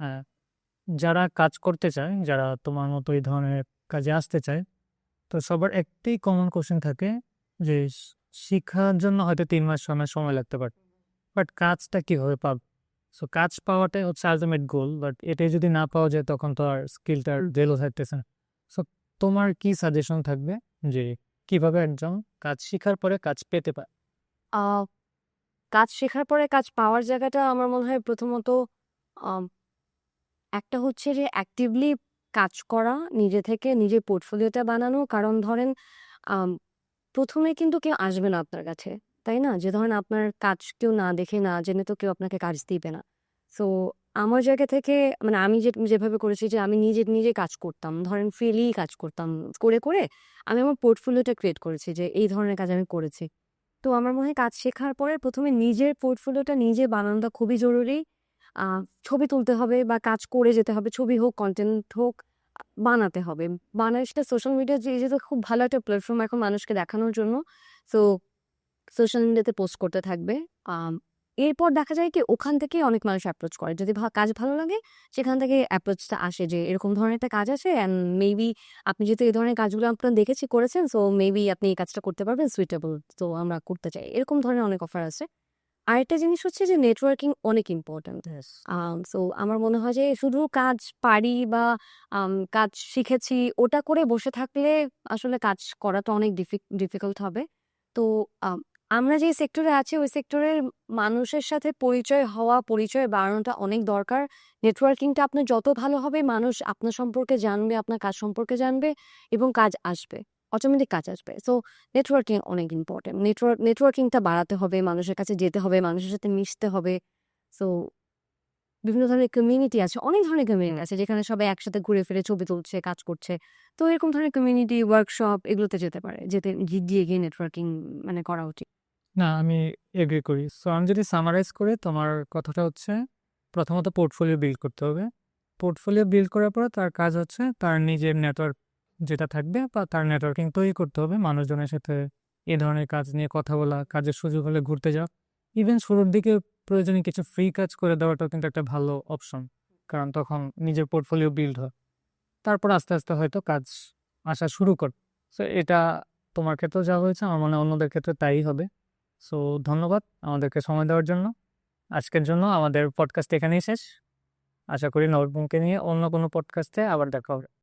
হ্যাঁ, যারা কাজ করতে চায়, যারা তোমার মতো এই ধরনের কাজে আসতে চায়, তো সবার একটাই কমন কোয়েশ্চেন থাকে যে শ শিখার জন্য হয়তো ৩ মাস ৬ মাস সময় লাগতে পারে। বাট কাজটা কীভাবে পাব? সো কাজ পাওয়াটাই হচ্ছে আল্টিমেট গোল। বাট এটাই যদি না পাওয়া যায় তখন তো আর স্কিলটা আর ভ্যালু থাকতেছে না। সো তোমার কি সাজেশন থাকবে যে কীভাবে একজন কাজ শিখার পরে কাজ পেতে পারে? কাজ শেখার পরে কাজ পাওয়ার জায়গাটা আমার মনে হয় প্রথমত একটা হচ্ছে যে অ্যাক্টিভলি কাজ করা, নিজে থেকে নিজের পোর্টফোলিওটা বানানো। কারণ ধরেন প্রথমে কিন্তু কেউ আসবে না আপনার কাছে। তাই না? যে ধরেন আপনার কাজ কেউ না দেখে না জেনে তো কেউ আপনাকে কাজ দিবে না। সো আমার জায়গা থেকে মানে আমি যে যেভাবে করেছি যে আমি নিজে, নিজে কাজ করতাম। ধরেন ফ্রিলি কাজ করতাম। করে, করে আমি আমার পোর্টফোলিওটা ক্রিয়েট করেছি যে এই ধরনের কাজ আমি করেছি। তো আমার মনে হয় কাজ শেখার পরে প্রথমে নিজের পোর্টফোলিওটা নিজে বানানোটা খুবই জরুরি। ছবি তুলতে হবে বা কাজ করে যেতে হবে। ছবি হোক, কনটেন্ট হোক বানাতে হবে। বানায় সেটা সোশ্যাল মিডিয়া যে যেহেতু খুব ভালো একটা প্ল্যাটফর্ম এখন মানুষকে দেখানোর জন্য। সো সোশ্যাল মিডিয়াতে পোস্ট করতে থাকবে। এরপর দেখা যায় কি ওখান থেকে অনেক মানুষ অ্যাপ্রোচ করে। যদি কাজ ভালো লাগে সেখান থেকে অ্যাপ্রোচটা আসে যে এরকম ধরনের একটা কাজ আছে অ্যান্ড মেবি আপনি যেহেতু এই ধরনের কাজগুলো আপনার দেখেছি করেছেন সো মেবি আপনি এই কাজটা করতে পারবেন সুইটেবল। তো আমরা করতে চাই। এরকম ধরনের অনেক অফার আছে। আরেকটা জিনিস হচ্ছে যে নেটওয়ার্কিং অনেক। আম সো আমার মনে হয় যে শুধু কাজ পারি বা কাজ শিখেছি ওটা করে বসে থাকলে আসলে কাজ করাটা অনেক ডিফি ডিফিকাল্ট হবে। তো আমরা যে সেক্টরে আছি ওই সেক্টরের মানুষের সাথে পরিচয় হওয়া, পরিচয় বাড়ানোটা অনেক দরকার। নেটওয়ার্কিংটা আপনার যত ভালো হবে মানুষ আপনার সম্পর্কে জানবে, আপনার কাজ সম্পর্কে জানবে এবং কাজ আসবে। অটোমেটিক কাজ আসবে। সো নেটওয়ার্কিং অনেক ইম্পর্টেন্ট নেটওয়ার্ক নেটওয়ার্কিংটা বাড়াতে হবে, মানুষের কাছে যেতে হবে, মানুষের সাথে মিশতে হবে। সো বিভিন্ন ধরনের কমিউনিটি আছে। অনেক ধরনের কমিউনিটি আছে যেখানে সবাই একসাথে ঘুরে ফিরে ছবি তুলছে, কাজ করছে। তো এরকম ধরনের কমিউনিটি, ওয়ার্কশপ এগুলোতে যেতে পারে। যেতে গিয়ে, গিয়ে নেটওয়ার্কিং মানে করা উচিত। না আমি এগ্রি করি। সো আমি যদি সামারাইজ করি তোমার কথাটা হচ্ছে প্রথমত পোর্টফোলিও বিল্ড করতে হবে। পোর্টফোলিও বিল্ড করার পরে তার কাজ হচ্ছে তার নিজের নেটওয়ার্ক যেটা থাকবে বা তার নেটওয়ার্কিং তৈরি করতে হবে। মানুষজনের সাথে এ ধরনের কাজ নিয়ে কথা বলা, কাজের সুযোগ হলে ঘুরতে যাওয়া। ইভেন শুরুর দিকে প্রয়োজনে কিছু ফ্রি কাজ করে দেওয়াটাও কিন্তু একটা ভালো অপশন। কারণ তখন নিজের পোর্টফোলিও বিল্ড হয়। তারপর আস্তে, আস্তে হয়তো কাজ আসা শুরু করে। সো এটা তোমার ক্ষেত্রেও যা হয়েছে আমার মনে অন্যদের ক্ষেত্রে তাই হবে। সো ধন্যবাদ আমাদেরকে সময় দেওয়ার জন্য। আজকের জন্য আমাদের পডকাস্ট এখানেই শেষ। আশা করি নবমকে নিয়ে অন্য কোনো পডকাস্টে আবার দেখা হবে।